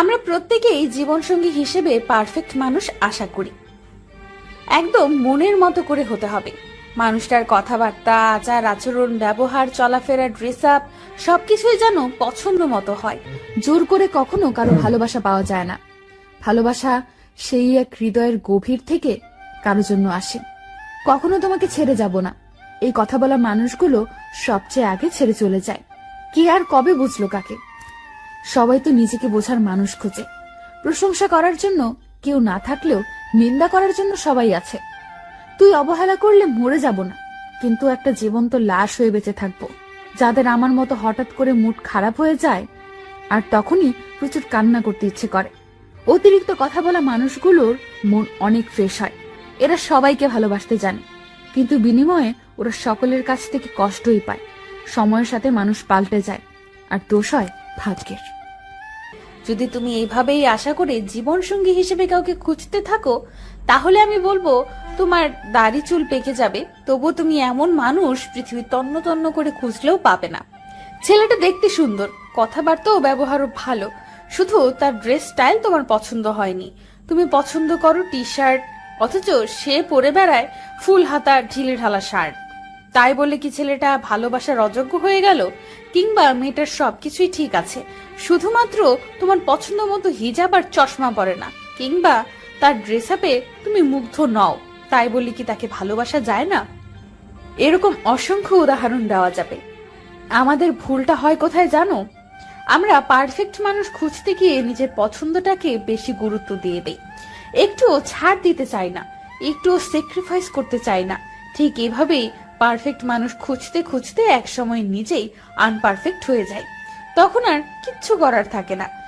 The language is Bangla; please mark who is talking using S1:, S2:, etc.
S1: আমরা প্রত্যেকেই জীবনসঙ্গী হিসেবে পারফেক্ট মানুষ আশা করি। একদম মনের মতো করে হতে হবে। মানুষটার কথাবার্তা, আচার আচরণ, ব্যবহার, চলাফেরা ড্রেস আপ সবকিছুই যেন পছন্দ মতো হয়।
S2: জোর করে কখনো কারও ভালোবাসা পাওয়া যায় না। ভালোবাসা সেই এক হৃদয়ের গভীর থেকে কারও জন্য আসে। কখনো তোমাকে ছেড়ে যাব না। এই কথা বলা মানুষগুলো সবচেয়ে আগে ছেড়ে চলে যায়। কে আর কবে বুঝলো কাকে? সবাই তো নিজেকে বোঝার মানুষ খোঁজে। প্রশংসা করার জন্য কেউ না থাকলেও নিন্দা করার জন্য সবাই আছে। তুই অবহেলা করলে মরে যাব না, কিন্তু একটা জীবন্ত লাশ হয়ে বেঁচে থাকব। যাদের আমার মতো হঠাৎ করে মুড খারাপ হয়ে যায়, আর তখনই প্রচুর কান্না করতে ইচ্ছে করে। অতিরিক্ত কথা বলা মানুষগুলোর মন অনেক ফ্রেশ হয়। এরা সবাইকে ভালোবাসতে জানে, কিন্তু বিনিময়ে ওরা সকলের কাছ থেকে কষ্টই পায়। সময়ের সাথে মানুষ পাল্টে যায়, আর দোষ হয় ভাগ্যের।
S1: যদি তুমি এইভাবেই আশা করে জীবনসঙ্গী হিসেবে কাউকে খুঁজতে থাকো, তাহলে আমি বলব, তোমার দাড়ি চুল পেকে যাবে তবু তুমি এমন মানুষ পৃথিবী তন্ন তন্ন করে খুঁজলেও পাবে না। ছেলেটা দেখতে সুন্দর কথাবার্তা ও ব্যবহারও ভালো, শুধু তার ড্রেস স্টাইল তোমার পছন্দ হয়নি। তুমি পছন্দ করো টি শার্ট অথচ সে পরে বেড়ায় ফুল হাতা ঢিলে ঢালা শার্ট। তাই বলে কি ছেলেটা ভালোবাসার অযোগ্য হয়ে গেল? কিংবা মেয়েটার সবকিছুই ঠিক আছে। শুধুমাত্র তোমার পছন্দ মতো হিজাব আর চশমা পরে না। কিংবা তার ড্রেস আপে তুমি মুগ্ধ নও। তাই বলে কি তাকে ভালোবাসা যায় না? এরকম অসংখ্য উদাহরণ দেওয়া যাবে। আমাদের ভুলটা হয় কোথায় জানো? আমরা পারফেক্ট মানুষ খুঁজতে গিয়ে নিজের পছন্দটাকে বেশি গুরুত্ব দিয়ে দেই। একটুও ছাড় দিতে চাই না। একটুও স্যাক্রিফাইস করতে চাই না। ঠিক এভাবেই পারফেক্ট মানুষ খুঁজতে খুঁজতে একসময় নিজেই আনপারফেক্ট হয়ে যায়। তখন আর কিচ্ছু করার থাকে না।